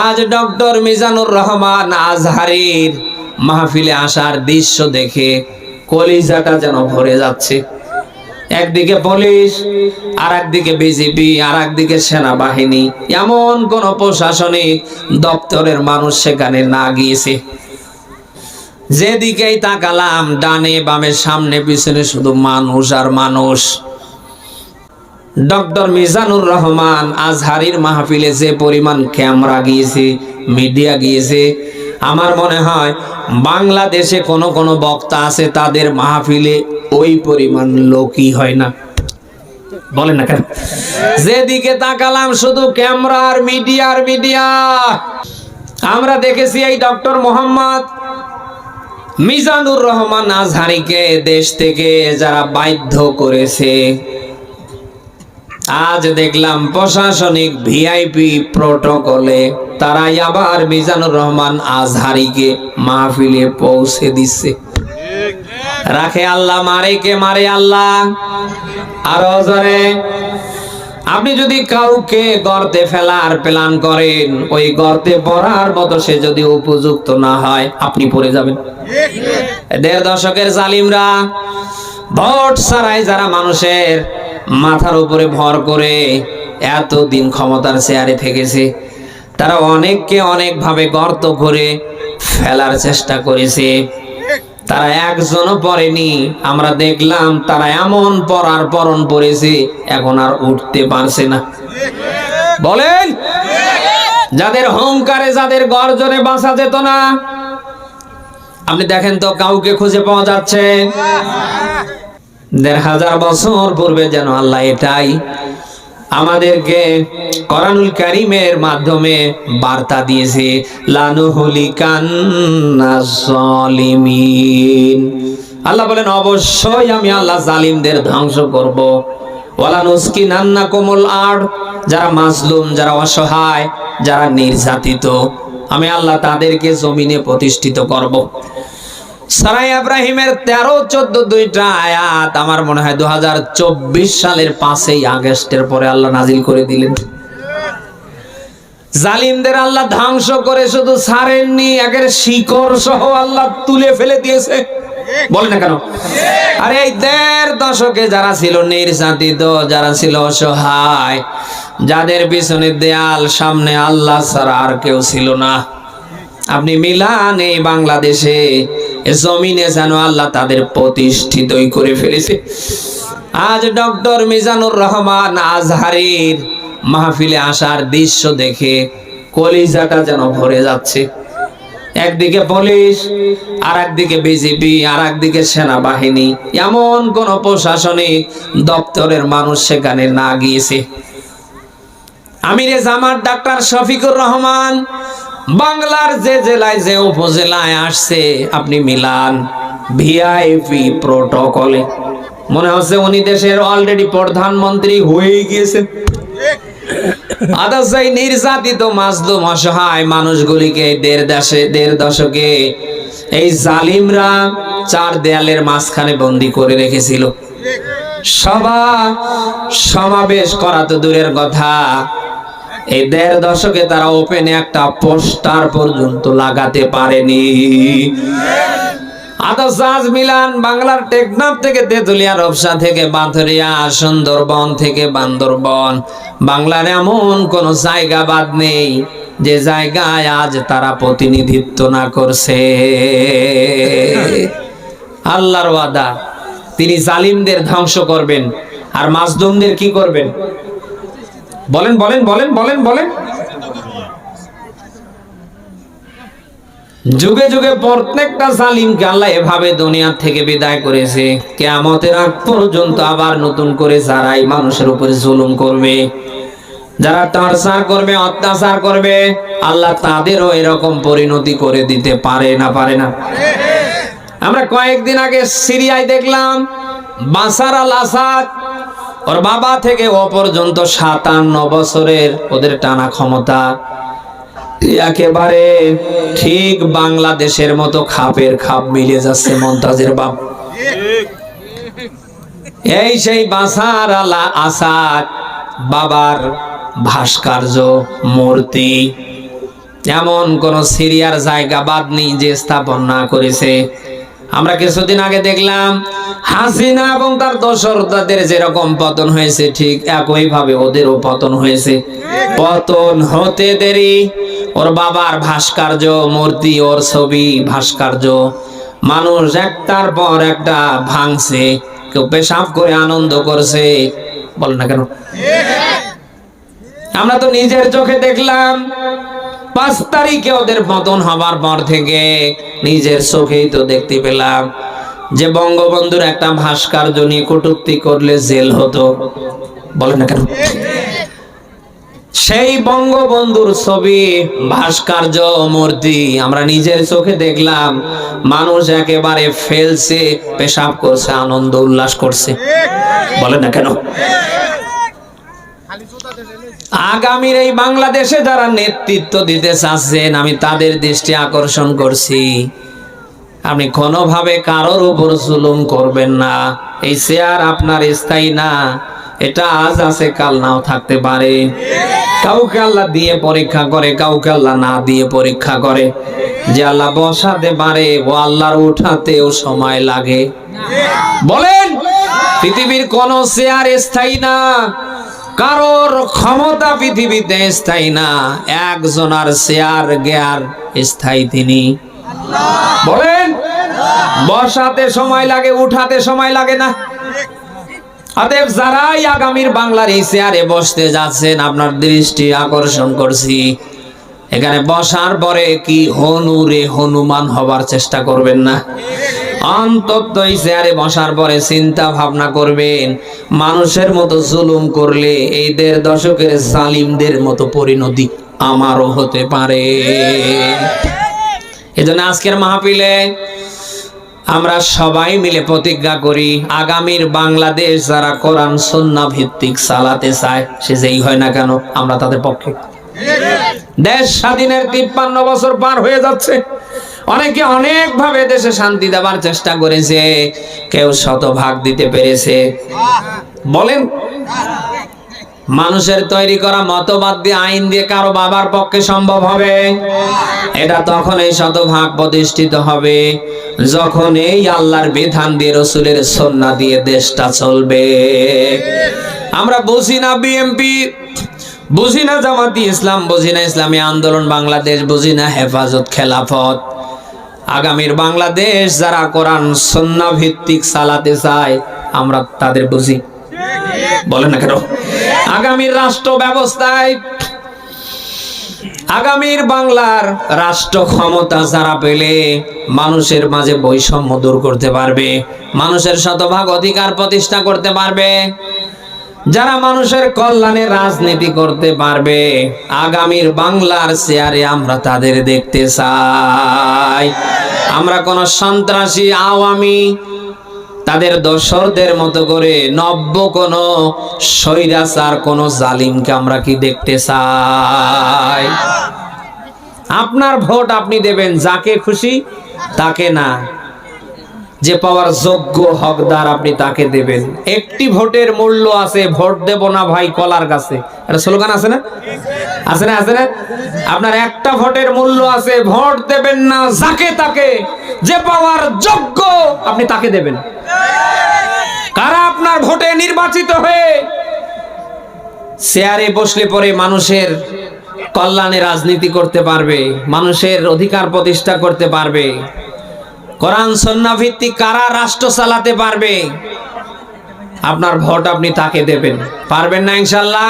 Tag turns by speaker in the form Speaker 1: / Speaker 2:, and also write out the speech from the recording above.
Speaker 1: আজ ডক্টর মিজানুর রহমান আজহারির মাহফিলে আসার দৃশ্য দেখে কলিজাটা যেন ভরে যাচ্ছে। একদিকে পুলিশ আর একদিকে বিজেপি আর একদিকে সেনাবাহিনী, এমন কোন প্রশাসনিক দপ্তরের মানুষ সেখানে না গিয়েছে। যেদিকেই তাকালাম, ডানে বামে, সামনে, পিছনে শুধু মানুষ আর মানুষ। ডক্টর মিজানুর রহমান আজহারির মাহফিলে যে পরিমাণ ক্যামেরা গিয়েছে, মিডিয়া গিয়েছে, আমার মনে হয় বাংলাদেশে কোনো কোনো বক্তা আছে, তাদের মাহফিলে ওই পরিমাণ লোকই হয় না। বলেন না কেন? যেদিকে তাকালাম শুধু ক্যামেরা আর মিডিয়া আর মিডিয়া। আমরা দেখেছি এই ডক্টর মোহাম্মদ মিজানুর রহমান আজহারিকে দেশ থেকে যারা বাধ্য করেছে আজ দেখলাম প্রশাসনিক ভিআইপি প্রোটোকলে তারাই আবার মিজানুর রহমান আজহারিকে মাহফিলে পৌঁছে দিচ্ছে। রাখে আল্লাহ, মারে কে মারে আল্লাহ? আরও জোরে। আপনি যদি কাউকে গর্তে ফেলার প্ল্যান করেন, ওই গর্তে পড়ার মতো সে যদি উপযুক্ত না হয়, আপনি পড়ে যাবেন। দেড় দশকের জালিমরা, ভোট ছাড়াই যারা মানুষের মাথার উপরে ভর করে এতদিন ক্ষমতার চেয়ারে থেকেছে। তারা অনেককে অনেকভাবে গর্ত করে ফেলার চেষ্টা করেছে। তারা একজনও পড়েনি। আমরা দেখলাম তারা এমন পড়ার পরন পড়েছে, এখন আর উঠতে পারছে না। বলেন, যাদের হংকারে যাদের গর্জনে বাঁচা যেত না, আপনি দেখেন তো কাউকে খুঁজে পাওয়া যাচ্ছে? দেড় হাজার বছর পূর্বে যেন আল্লাহ এটাই আমাদেরকে করানুল কারিমের মাধ্যমে বার্তা দিয়েছে লানুহুলিকান্নাসলিমিন আল্লাহ বলেন, অবশ্যই আমি আল্লাহ জালিমদের ধ্বংস করব। কোমল যারা যারা অসহায়, যারা নির্যাতিত, আমি আল্লাহ তাদেরকে জমিনে প্রতিষ্ঠিত করব। সারাই ইব্রাহিমের তেরো, চোদ্দ দুইটা আয়াত আমার মনে হয় দু সালের পাঁচই আগস্টের পরে আল্লাহ নাজিল করে দিলেন। জালিমদের আল্লাহ ধ্বংস করে শুধু ছাড়েননি, একের শিকড় সহ আল্লাহ তুলে ফেলে দিয়েছে। বল না কেন? আরে এই দেড় দশকে যারা ছিল নির্যাতিত, যারা ছিল অসহায়, যাদের পিছনে দেয়াল, সামনে আল্লাহ ছাড়া আর কেউ ছিল না। আপনি মিলান এই বাংলাদেশে জমিনে যেন আল্লাহ তাদের প্রতিষ্ঠিতই করে ফেলেছে। আজ ডক্টর মিজানুর রহমান আজহারির মাহফিলে আসার দৃশ্য দেখে কলিজাটা যেন ভরে যাচ্ছে। একদিকে পুলিশ আর একদিকে বিজেপি আর একদিকে সেনাবাহিনী, এমন কোন প্রশাসনিক দপ্তরের মানুষ সেখানে না গিয়েছে। আমিরে জামাত ডাক্তার শফিকুর রহমান বাংলার যে জেলায়, যে উপজেলায় আসছে, আপনি মিলান ভিআইপি প্রোটোকলে মনে হচ্ছে উনি দেশের অলরেডি প্রধানমন্ত্রী হয়ে গিয়েছেন। আদাস এই নির্যাতিত মাজলুম, অসহায় মানুষগুলিকে দেড় দেশে, দেড় দশকে এই জালিমরা চার দেয়ালের মাঝখানে বন্দি করে রেখেছিল। সভা, সমাবেশ করা তো দূরের কথা। এই দেড় দশকে তারা ওপেনে একটা পোস্টার পর্যন্ত লাগাতে পারেনি। আদর্শ আজ মিলান, বাংলার থেকে থেকে সুন্দরবন থেকে বান্দরবন। বাংলার এমন নেই, যে জায়গায় আজ তারা প্রতিনিধিত্ব না করছে। আল্লাহর ওয়াদা, তিনি জালিমদের ধ্বংস করবেন, আর মাজদুমদের কি করবেন? বলেন বলেন বলেন বলেন বলেন। যুগে যুগে প্রত্যেকটা জালিমকে আল্লাহ এভাবে দুনিয়া থেকে বিদায় করেছে। কেয়ামতের আগ পর্যন্ত আবার নতুন করে যারাই মানুষের উপরে জুলুম করবে, যারা টর্চার করবে, অত্যাচার করবে, আল্লাহ তাদেরও এরকম পরিণতি করে দিতে পারে না পারে না। আমরা কয়েকদিন আগে সিরিয়ায় দেখলাম, বাসার আল আসাদ ওর বাবা থেকে ও পর্যন্ত সাতান্ন বছরের ওদের টানা ক্ষমতা। একেবারে ঠিক বাংলাদেশের মতো খাপের খাপ মিলে যাচ্ছে মন্তাজের বাপ। এই সেই বাসার আলা আসাদ বাবার ভাস্কর্য, মূর্তি। এমন কোন সিরিয়ার জায়গা বাদ নেই যে স্থাপন না করেছে আমরা কিছুদিন আগে দেখলাম হাসিনা এবং তার দশরদাদের যেরকম পতন হয়েছে, ঠিক একইভাবে ওদেরও পতন হয়েছে। পতন হতে দেরি, ওর বাবার ভাস্কর্য, মূর্তি, ওর ছবি, ভাস্কর্য। মানুষ একটার পর একটা ভাঙছে, কেউ পেশাব করে আনন্দ করছে। বল না কেন? আমরা তো নিজের চোখে দেখলাম পাঁচ তারিখে ওদের পতন হবার পর থেকে নিজের চোখেই তো দেখতে পেলাম যে বঙ্গবন্ধুর একটা ভাস্কর্য নিয়ে কটূক্তি করলে জেল হতো। বলে না কেন? সেই বঙ্গবন্ধুর ছবি, ভাস্কর্য, মূর্তি আমরা নিজের চোখে দেখলাম। মানুষ একেবারে ফেলছে, পেশাব করছে, আনন্দ, উল্লাস করছে। বলে না কেন? আগামীর এই বাংলাদেশে যারা নেতৃত্ব দিতে চাচ্ছেন, আমি তাদের দৃষ্টি আকর্ষণ করছি। আপনি কোনোভাবে কারোর উপর জুলুম করবেন না। এই চেয়ার আপনার স্থায়ী না। এটা আজ আছে, কাল নাও থাকতে পারে। কাউকে আল্লাহ দিয়ে পরীক্ষা করে, কাউকে আল্লাহ না দিয়ে পরীক্ষা করে। যে আল্লাহ বসাতে পারে, ও আল্লাহর উঠাতেও সময় লাগে। বলেন, পৃথিবীর কোন চেয়ার স্থায়ী না। কারোর ক্ষমতা পৃথিবীতে স্থায়ী না, একজনার চেয়ার জ্ঞার স্থায়ী তিনি। বলেন, বসাতে সময় লাগে, উঠাতে সময় লাগে না। অতএব যারাই আগামীর বাংলার এই চেয়ারে বসতে যাচ্ছেন, আপনার দৃষ্টি আকর্ষণ করছি। এখানে বসার পরে কি হনুরে হনুমান হবার চেষ্টা করবেন না? চেয়ারে বসার পরে চিন্তা ভাবনা করবেন, মানুষের মতো জুলুম করলে এই দেড় দশকের জালিমদের মতো পরিণতি আমারও হতে পারে। এজন্য আজকের মাহফিলে আমরা সবাই মিলে প্রতিজ্ঞা করি, আগামীর বাংলাদেশ যারা কোরআন সন্না ভিত্তিক চালাতে চায়, সে যেই হয় না কেন, আমরা তাদের পক্ষে। দেশ স্বাধীনের তিপ্পান্ন বছর পার হয়ে যাচ্ছে। অনেকে অনেক ভাবে দেশে শান্তি দেওয়ার চেষ্টা করেছে, কেউ শতভাগ দিতে পেরেছে। বলেন, মানুষের তৈরি করা মতবাদ দিয়ে আইন দিয়ে কারও বাবার পক্ষে সম্ভব হবে? এটা তখন এই শতভাগ প্রতিষ্ঠিত হবে, যখন এই আল্লাহর বিধান দিয়ে রসুলের সন্না দিয়ে দেশটা চলবে। আমরা বুঝি না বিএমপি বুঝি না জামাতি ইসলাম, বুঝি না ইসলামী আন্দোলন, বাংলাদেশ, বুঝি না হেফাজত, খেলাফত। আগামীর বাংলাদেশ যারা কোরআন, সন্না ভিত্তিক চালাতে চায়, আমরা তাদের বুঝি। বলেন না কেন? আগামীর রাষ্ট্র ব্যবস্থায়, আগামীর বাংলার রাষ্ট্র ক্ষমতা যারা পেলে, মানুষের মাঝে বৈষম্য দূর করতে পারবে, মানুষের শতভাগ অধিকার প্রতিষ্ঠা করতে পারবে। যারা মানুষের কল্যাণে রাজনীতি করতে পারবে, আগামীর বাংলার চেয়ারে আমরা তাদের দেখতে চাই। আমরা কোন সন্ত্রাসী, আওয়ামী, তাদের দোসরদের মতো করে নব্য কোন স্বৈরাচার, কোন জালিমকে আমরা কি দেখতে চাই? আপনার ভোট আপনি দেবেন, যাকে খুশি তাকে না। যে পাওয়ার যোগ্য হকদার আপনি তাকে দেবেন। একটি ভোটের মূল্য আছে, ভোট দেব না ভাই কলার গাছে এটা স্লোগান আছে না? আছে না আছে না? আপনার একটা ভোটের মূল্য আছে, ভোট দেবেন না যাকে তাকে। যে পাওয়ার যোগ্য, আপনি তাকে দেবেন। কারা আপনার ভোটে নির্বাচিত হয়ে চেয়ারে বসলে পরে মানুষের কল্যাণে রাজনীতি করতে পারবে, মানুষের অধিকার প্রতিষ্ঠা করতে পারবে কোরআন সন্না ভিত্তিক কারা রাষ্ট্র চালাতে পারবে? আপনার ভোট আপনি তাকে দেবেন। পারবেন না ইনশাল্লাহ?